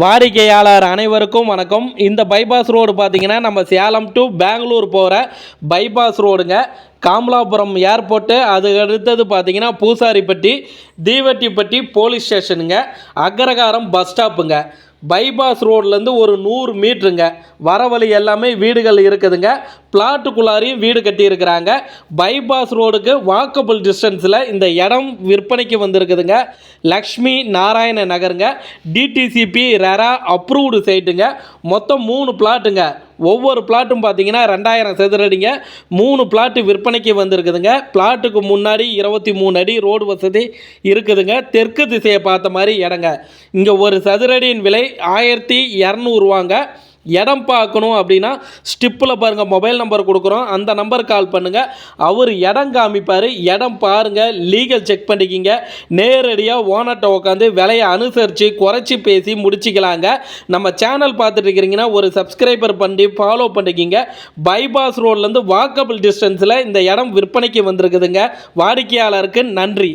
வாடிக்கையாளர் அனைவருக்கும் வணக்கம். இந்த பைபாஸ் ரோடு பார்த்திங்கன்னா நம்ம சேலம் டு பெங்களூர் போகிற பைபாஸ் ரோடுங்க காமலாபுரம் ஏர்போர்ட்டு அது அடுத்தது பார்த்திங்கன்னா பூசாரிப்பட்டி தீவட்டிப்பட்டி போலீஸ் ஸ்டேஷனுங்க அக்ரகாரம் பஸ் ஸ்டாப்புங்க பைபாஸ் ரோட்லேருந்து ஒரு நூறு மீட்ருங்க வர வழி எல்லாமே வீடுகள் இருக்குதுங்க. பிளாட்டுக்குள்ளாரையும் வீடு கட்டியிருக்கிறாங்க. பைபாஸ் ரோடுக்கு வாக்கபிள் டிஸ்டன்ஸில் இந்த இடம் விற்பனைக்கு வந்திருக்குதுங்க. லக்ஷ்மி நாராயண நகருங்க. டிடிசிபி ரெரா அப்ரூவ்டு சைட்டுங்க மொத்தம் மூணு பிளாட்டுங்க. ஒவ்வொரு பிளாட்டும் பார்த்தீங்கன்னா ரெண்டாயிரம் சதுரடிங்க. மூணு பிளாட்டு விற்பனைக்கு வந்திருக்குதுங்க. பிளாட்டுக்கு முன்னாடி இருபத்தி மூணு அடி ரோடு வசதி இருக்குதுங்க. தெற்கு திசையை பார்த்த மாதிரி இடங்க. இங்கே ஒரு சதுரடியின் விலை ஆயிரத்தி இரநூறுவாங்க. இடம் பார்க்கணும் அப்படின்னா ஸ்டிப்பில் பாருங்கள் மொபைல் நம்பர் கொடுக்குறோம். அந்த நம்பருக்கு கால் பண்ணுங்கள் அவர் இடம் காமிப்பார். இடம் பாருங்கள் லீகல் செக் பண்ணிக்கிங்க. நேரடியாக ஓனர்கிட்ட உட்காந்து விலையை அனுசரித்து குறைச்சி பேசி முடிச்சிக்கலாங்க. நம்ம சேனல் பார்த்துட்டு இருக்கிறீங்கன்னா ஒரு சப்ஸ்கிரைபர் பண்ணி ஃபாலோ பண்ணிக்கிங்க. பைபாஸ் ரோட்லேருந்து வாக்கபிள் டிஸ்டன்ஸில் இந்த இடம் விற்பனைக்கு வந்திருக்குதுங்க. வாடிக்கையாளருக்கு நன்றி.